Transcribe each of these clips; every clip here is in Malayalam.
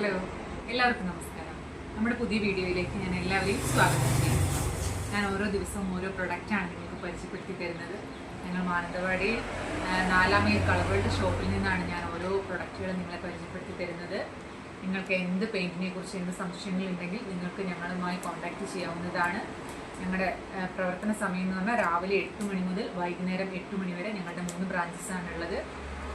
ഹലോ എല്ലാവർക്കും നമസ്കാരം. നമ്മുടെ പുതിയ വീഡിയോയിലേക്ക് ഞാൻ എല്ലാവരെയും സ്വാഗതം ചെയ്യുന്നു. ഞാൻ ഓരോ ദിവസവും ഓരോ പ്രൊഡക്റ്റാണ് നിങ്ങൾക്ക് പരിചയപ്പെടുത്തി തരുന്നത്. ഞങ്ങൾ മാനന്തവാടി നാലാം മേൽ കളവേൾഡ് ഷോപ്പിൽ നിന്നാണ് ഞാൻ ഓരോ പ്രൊഡക്റ്റുകളും നിങ്ങളെ പരിചയപ്പെടുത്തി തരുന്നത്. നിങ്ങൾക്ക് എന്ത് പെയിന്റിനെ കുറിച്ച് എന്ത് സംശയങ്ങളുണ്ടെങ്കിൽ നിങ്ങൾക്ക് ഞങ്ങളുമായി കോൺടാക്റ്റ് ചെയ്യാവുന്നതാണ്. ഞങ്ങളുടെ പ്രവർത്തന സമയം എന്ന് പറഞ്ഞാൽ രാവിലെ എട്ട് മണി മുതൽ വൈകുന്നേരം എട്ട് മണി വരെ ഞങ്ങളുടെ മൂന്ന് ബ്രാഞ്ചസ് ഉള്ളത്.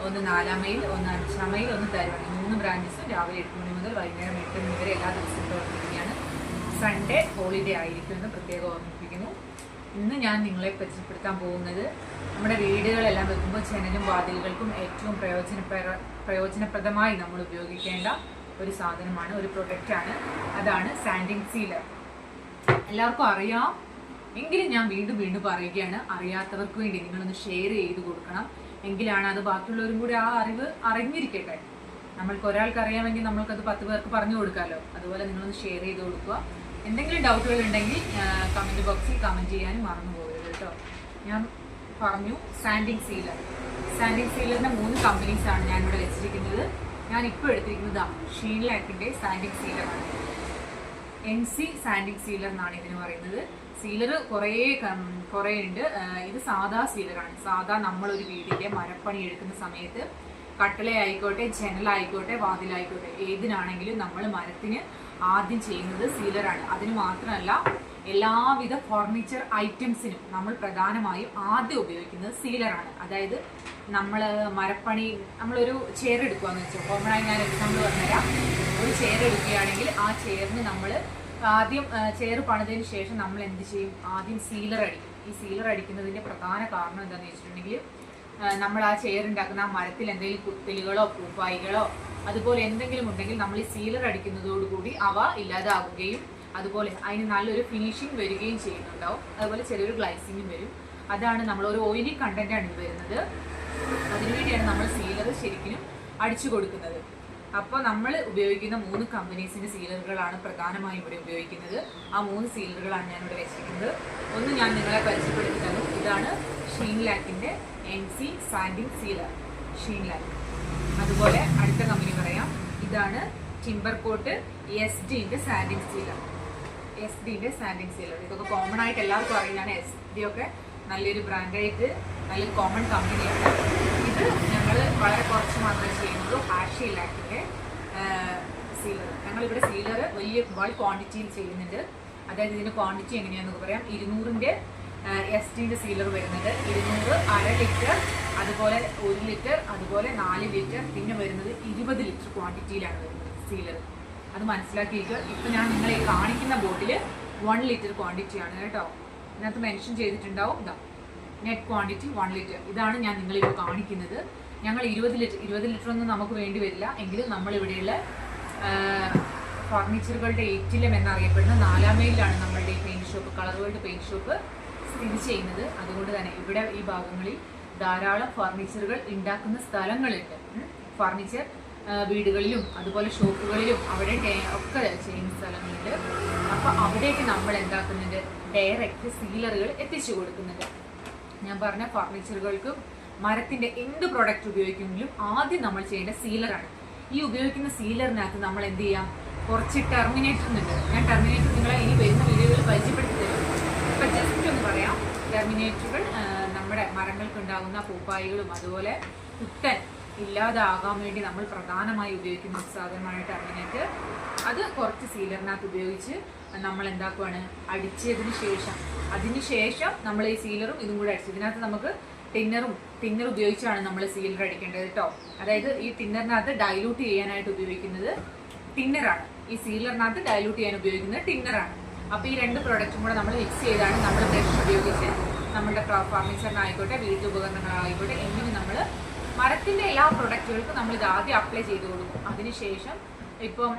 ഒന്ന് നാലാം മൈൽ ഒന്ന് അഞ്ചാം മൈൽ ഒന്ന് തരുവാണ് മൂന്ന് ബ്രാഞ്ചസും രാവിലെ എട്ട് മണി മുതൽ വൈകുന്നേരം എട്ട് മണി വരെ എല്ലാ ദിവസവും പ്രവർത്തിക്കുകയാണ്. സൺഡേ ഹോളിഡേ ആയിരിക്കും എന്ന് പ്രത്യേകം ഓർമ്മിപ്പിക്കുന്നു. ഇന്ന് ഞാൻ നിങ്ങളെ പരിചയപ്പെടുത്താൻ പോകുന്നത് നമ്മുടെ വീടുകളെല്ലാം വെക്കുമ്പോൾ ജനലും വാതിലുകൾക്കും ഏറ്റവും പ്രയോജനപ്ര പ്രയോജനപ്രദമായി നമ്മൾ ഉപയോഗിക്കേണ്ട ഒരു സാധനമാണ് ഒരു പ്രൊഡക്റ്റാണ് അതാണ് സാൻഡിങ് സീലർ എല്ലാവർക്കും അറിയാം? എങ്കിലും ഞാൻ വീണ്ടും വീണ്ടും പറയുകയാണ് അറിയാത്തവർക്ക് വേണ്ടി നിങ്ങളൊന്ന് ഷെയർ ചെയ്ത് കൊടുക്കണം. എങ്കിലാണ് അത് ബാക്കിയുള്ളവരും കൂടി ആ അറിവ് അറിഞ്ഞിരിക്കട്ടെ. നമ്മൾക്ക് ഒരാൾക്ക് അറിയാമെങ്കിൽ അത് പത്ത് പേർക്ക് പറഞ്ഞു കൊടുക്കാമല്ലോ അതുപോലെ നിങ്ങളൊന്ന് ഷെയർ ചെയ്ത് കൊടുക്കുക. എന്തെങ്കിലും ഡൗട്ടുകൾ ഉണ്ടെങ്കിൽ കമന്റ് ബോക്സിൽ കമന്റ് ചെയ്യാനും മറന്നു പോകരുത് കേട്ടോ. ഞാൻ പറഞ്ഞു സാൻഡിങ് സീലർ സാൻഡിങ് സീലറിന്റെ മൂന്ന് കമ്പനീസാണ് ഞാനിവിടെ വെച്ചിരിക്കുന്നത്. ഞാൻ ഇപ്പോൾ എടുത്തിരിക്കുന്നത് ഷീൻ ലാക്കിന്റെ സാൻഡിങ് സീലറാണ് എൻ സി സാൻഡിങ് സീലർ എന്നാണ് ഇതിന് പറയുന്നത്. സീലർ കുറേ കുറേ ഉണ്ട്. ഇത് സാധാ സീലറാണ്. സാധാ നമ്മളൊരു വീടിന്റെ മരപ്പണി എടുക്കുന്ന സമയത്ത് കട്ടളയായിക്കോട്ടെ ജനലായിക്കോട്ടെ വാതിലായിക്കോട്ടെ ഏതിനാണെങ്കിലും നമ്മൾ മരത്തിന് ആദ്യം ചെയ്യുന്നത് സീലറാണ്. അതിന് മാത്രമല്ല എല്ലാവിധ ഫർണിച്ചർ ഐറ്റംസിനും നമ്മൾ പ്രധാനമായും ആദ്യം ഉപയോഗിക്കുന്നത് സീലറാണ്. അതായത് നമ്മൾ മരപ്പണി നമ്മളൊരു ചെയർ എടുക്കുകയെന്ന് വെച്ചാൽ കോമണായി ഞാൻ എക്സാമ്പിൾ പറഞ്ഞുതരാം. ഒരു ചെയർ എടുക്കുകയാണെങ്കിൽ ആ ചെയറിന് നമ്മൾ ആദ്യം ചെയർ പണിതതിന് ശേഷം നമ്മൾ എന്ത് ചെയ്യും? ആദ്യം സീലർ അടിക്കും. ഈ സീലർ അടിക്കുന്നതിന്റെ പ്രധാന കാരണം എന്താണെന്ന് വെച്ചിട്ടുണ്ടെങ്കിൽ നമ്മൾ ആ ചെയർ ഉണ്ടാക്കുന്ന ആ മരത്തിൽ എന്തെങ്കിലും കുത്തലുകളോ പൂപ്പായികളോ അതുപോലെ എന്തെങ്കിലും ഉണ്ടെങ്കിൽ നമ്മൾ ഈ സീലർ അടിക്കുന്നതോടുകൂടി അവ ഇല്ലാതാകുകയും അതുപോലെ അതിന് നല്ലൊരു ഫിനിഷിങ് വരികയും ചെയ്യുന്നുണ്ടാവും. അതുപോലെ ചെറിയൊരു ഗ്ലൈസിങ്ങും വരും. അതാണ് നമ്മൾ ഒരു ഓയിലി കണ്ടന്റ് ആണ് വരുന്നത്. അതിനുവേണ്ടിയാണ് നമ്മൾ സീലർ ശരിക്കും അടിച്ചു കൊടുക്കുന്നത്. അപ്പോൾ നമ്മൾ ഉപയോഗിക്കുന്ന മൂന്ന് കമ്പനീസിന്റെ സീലറുകളാണ് പ്രധാനമായും ഇവിടെ ഉപയോഗിക്കുന്നത്. ആ മൂന്ന് സീലറുകളാണ് ഞാൻ ഇവിടെ വെച്ചിരിക്കുന്നത്. ഒന്ന് ഞാൻ നിങ്ങളെ പരിചയപ്പെടുത്തി തന്നു. ഇതാണ് Sheen ലാക്കിന്റെ N C sanding sealer Sheen Lac അതുപോലെ അടുത്ത കമ്പനി പറയാം. ഇതാണ് ടിംബർ കോട്ട് എസ് ഡിന്റെ സാൻഡിങ് സീലർ എസ് ഡിന്റെ സാൻഡിങ് സീലർ ഇതൊക്കെ കോമൺ ആയിട്ട് എല്ലാവർക്കും അറിയുന്നതാണ് എസ് ഡി ഒക്കെ. നല്ലൊരു ബ്രാൻഡായിട്ട് നല്ലൊരു കോമൺ കമ്പനിയാണ് ഇത് ഞങ്ങൾ വളരെ കുറച്ച് മാത്രമേ ചെയ്യുന്നുള്ളൂ. ഹാഷി ലാക്കിന്റെ സീലർ ഞങ്ങളിവിടെ സീലർ വലിയ ബൾക്ക് ക്വാണ്ടിറ്റിയിൽ ചെയ്യുന്നുണ്ട്. അതായത് ഇതിന്റെ ക്വാണ്ടിറ്റി എങ്ങനെയാണെന്ന് പറയാം. ഇരുന്നൂറിന്റെ എസ് ടിന്റെ സീലർ വരുന്നത് ഇരുന്നൂറ് അര ലിറ്റർ അതുപോലെ ഒരു ലിറ്റർ അതുപോലെ നാല് ലിറ്റർ പിന്നെ വരുന്നത് ഇരുപത് ലിറ്റർ ക്വാണ്ടിറ്റിയിലാണ് വരുന്നത് സീലർ അത് മനസ്സിലാക്കിയിട്ട് ഇപ്പം ഞാൻ നിങ്ങളെ കാണിക്കുന്ന ബോട്ടിൽ വൺ ലിറ്റർ ക്വാണ്ടിറ്റിയാണ് കേട്ടോ. ഇതിനകത്ത് മെൻഷൻ ചെയ്തിട്ടുണ്ടാവും. ഇതാ നെറ്റ് ക്വാണ്ടിറ്റി വൺ ലിറ്റർ ഇതാണ് ഞാൻ നിങ്ങളിപ്പോൾ കാണിക്കുന്നത്. ഞങ്ങൾ ഇരുപത് ലിറ്റർ ഇരുപത് ലിറ്റർ ഒന്നും നമുക്ക് വേണ്ടി വരില്ല. എങ്കിലും നമ്മളിവിടെയുള്ള ഫർണിച്ചറുകളുടെ ഏറ്റിലം എന്നറിയപ്പെടുന്ന നാലാം മൈലിലാണ് നമ്മളുടെ ഈ paint shop colour world paint shop സ്ഥിതി ചെയ്യുന്നത്. അതുകൊണ്ട് തന്നെ ഇവിടെ ഈ ഭാഗങ്ങളിൽ ധാരാളം ഫർണിച്ചറുകൾ ഉണ്ടാക്കുന്ന സ്ഥലങ്ങളുണ്ട്. ഫർണിച്ചർ വീടുകളിലും അതുപോലെ ഷോപ്പുകളിലും അവിടെ ഒക്കെ ചെയ്യുന്ന സ്ഥലങ്ങളുണ്ട്. അപ്പോൾ അവിടേക്ക് നമ്മൾ എന്താക്കുന്നുണ്ട്? ഡയറക്റ്റ് സീലറുകൾ എത്തിച്ചു കൊടുക്കുന്നുണ്ട്. ഞാൻ പറഞ്ഞ ഫർണിച്ചറുകൾക്കും മരത്തിന്റെ എന്ത് പ്രൊഡക്റ്റ് ഉപയോഗിക്കുമെങ്കിലും ആദ്യം നമ്മൾ ചെയ്യേണ്ട സീലറാണ് ഈ ഉപയോഗിക്കുന്ന സീലറിനകത്ത് നമ്മൾ എന്ത് ചെയ്യാം? കുറച്ച് ടെർമിനേറ്റർ ഉണ്ട് ഞാൻ ടെർമിനേറ്റർ നിങ്ങളെ ഇനി വരുന്ന വീഡിയോയിൽ പരിചയപ്പെടുത്തി തരും. ഇപ്പൊ ജസ്റ്റ് ഒന്ന് പറയാം. ടെർമിനേറ്ററുകൾ നമ്മുടെ മരങ്ങൾക്ക് ഉണ്ടാകുന്ന പൂപ്പായികളും അതുപോലെ കുത്തൻ ഇല്ലാതാകാൻ വേണ്ടി നമ്മൾ പ്രധാനമായി ഉപയോഗിക്കുന്ന ഒരു സാധനമാണ് ടെർമിനേറ്റർ അത് കുറച്ച് സീലറിനകത്ത് ഉപയോഗിച്ച് നമ്മൾ എന്താക്കുവാണ്? അടിച്ചതിന് ശേഷം അതിന് ശേഷം നമ്മൾ ഈ സീലറും ഇതും കൂടെ അടിച്ചു. ഇതിനകത്ത് നമുക്ക് ടിന്നറും ടിന്നർ ഉപയോഗിച്ചാണ് നമ്മൾ സീലർ അടിക്കേണ്ടത് കേട്ടോ അതായത് ഈ ടിന്നറിനകത്ത് ഡൈലൂട്ട് ചെയ്യാനായിട്ട് ഉപയോഗിക്കുന്നത് ടിന്നറാണ് ഈ സീലറിനകത്ത് ഡൈലൂട്ട് ചെയ്യാൻ ഉപയോഗിക്കുന്നത് ടിന്നറാണ് അപ്പോൾ ഈ രണ്ട് പ്രോഡക്റ്റും കൂടെ നമ്മൾ മിക്സ് ചെയ്താണ് നമ്മൾ ബ്രഷ് ഉപയോഗിച്ച് നമ്മുടെ ഫർണിച്ചറിനായിക്കോട്ടെ വീട്ടുപകരണങ്ങളായിക്കോട്ടെ എങ്ങനെ നമ്മൾ മരത്തിന്റെ എല്ലാ പ്രൊഡക്റ്റുകൾക്കും നമ്മൾ ഇത് ആദ്യം അപ്ലൈ ചെയ്ത് കൊടുക്കും. അതിനുശേഷം ഇപ്പം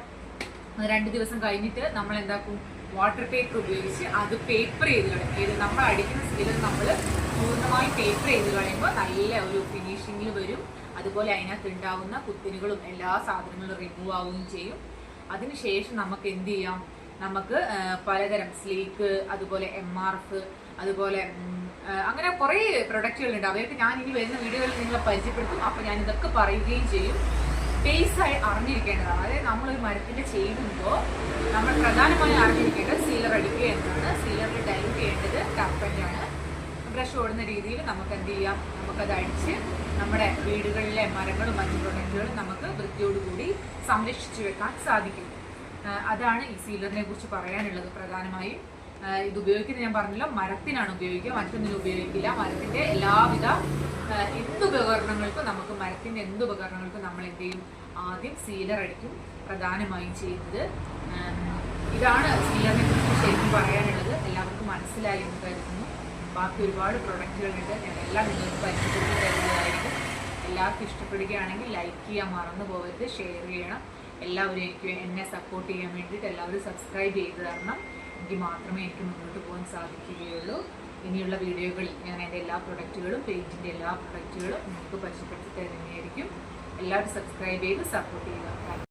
രണ്ട് ദിവസം കഴിഞ്ഞിട്ട് നമ്മൾ എന്താക്കും വാട്ടർ പേപ്പർ ഉപയോഗിച്ച് അത് പേപ്പർ ചെയ്ത് കളയും നമ്മൾ അടിക്കുന്ന സീലർ നമ്മൾ പൂർണമായി പേപ്പർ ചെയ്ത് കളയുമ്പോൾ നല്ല ഒരു ഫിനിഷിങ്ങിൽ വരും. അതുപോലെ അതിനകത്ത് ഉണ്ടാവുന്ന കുത്തിനുകളും എല്ലാ സാധനങ്ങളും റിമൂവ് ആവുകയും ചെയ്യും. അതിനുശേഷം നമുക്ക് എന്ത് ചെയ്യാം? നമുക്ക് പലതരം സ്ലീക്ക് അതുപോലെ എം ആർ എഫ് അതുപോലെ അങ്ങനെ കുറേ പ്രൊഡക്റ്റുകളുണ്ട് അവയൊക്കെ ഞാൻ ഇനി വരുന്ന വീഡിയോകളിൽ നിങ്ങളെ പരിചയപ്പെടുത്തും. അപ്പോൾ ഞാൻ ഇതൊക്കെ പറയുകയും ചെയ്യും. ബേസ് ആയി അറിഞ്ഞിരിക്കേണ്ടതാണ് അതായത് നമ്മളൊരു മരത്തിന്റെ ചെയ്യുമ്പോൾ നമ്മൾ പ്രധാനമായും അറിഞ്ഞിരിക്കേണ്ടത് സീലർ അടിക്കുക എന്നതാണ്. സീലറിൽ ഡൈവ് ചെയ്യേണ്ടത് കർപ്പറ്റാണ് ബ്രഷ് ഓടുന്ന രീതിയിൽ നമുക്ക് എന്ത് ചെയ്യാം? നമുക്കത് അടിച്ച് നമ്മുടെ വീടുകളിലെ മരങ്ങളും മറ്റു പ്രൊഡക്റ്റുകളും നമുക്ക് വൃത്തിയോടുകൂടി സംരക്ഷിച്ചു വെക്കാൻ സാധിക്കും. അതാണ് ഈ സീലറിനെ കുറിച്ച് പറയാനുള്ളത് പ്രധാനമായും. ഇത് ഉപയോഗിക്കുന്നത് ഞാൻ പറഞ്ഞല്ലോ മരത്തിനാണ് ഉപയോഗിക്കുക. മറ്റൊന്നിനും ഉപയോഗിക്കില്ല. മരത്തിന്റെ എല്ലാവിധ ആ, എന്ത് ഉപകരണങ്ങൾക്കും നമുക്ക് മരത്തിന്റെ എന്ത് ഉപകരണങ്ങൾക്കും നമ്മൾ എന്ത് ചെയ്യും? ആദ്യം സീലർ അടിക്കും. പ്രധാനമായും ചെയ്യുന്നത് ഇതാണ് സീലറിനെ കുറിച്ച് ശരിക്കും പറയാനുള്ളത്. എല്ലാവർക്കും മനസ്സിലായി എന്ന് കരുതുന്നു. ബാക്കി ഒരുപാട് പ്രൊഡക്റ്റുകളുണ്ട് ഞാൻ എല്ലാം നിങ്ങൾക്ക് പരിചയപ്പെടുത്തി തരുന്നതായിരിക്കും. എല്ലാവർക്കും ഇഷ്ടപ്പെടുകയാണെങ്കിൽ ലൈക്ക് ചെയ്യാൻ മറന്നു പോകരുത്. ഷെയർ ചെയ്യണം. എല്ലാവരും എനിക്ക് എന്നെ സപ്പോർട്ട് ചെയ്യാൻ വേണ്ടിയിട്ട് എല്ലാവരും സബ്സ്ക്രൈബ് ചെയ്ത് തരണം. എങ്കിൽ മാത്രമേ എനിക്ക് മുന്നോട്ട് പോകാൻ സാധിക്കുകയുള്ളൂ. ഇനിയുള്ള വീഡിയോകളിൽ ഞാൻ എന്റെ എല്ലാ പ്രൊഡക്റ്റുകളും പെയിന്റിന്റെ എല്ലാ പ്രൊഡക്റ്റുകളും നിങ്ങൾക്ക് പരിചയപ്പെടുത്തി തരുന്നതായിരിക്കും. എല്ലാവരും സബ്സ്ക്രൈബ് ചെയ്ത് സപ്പോർട്ട് ചെയ്യുക.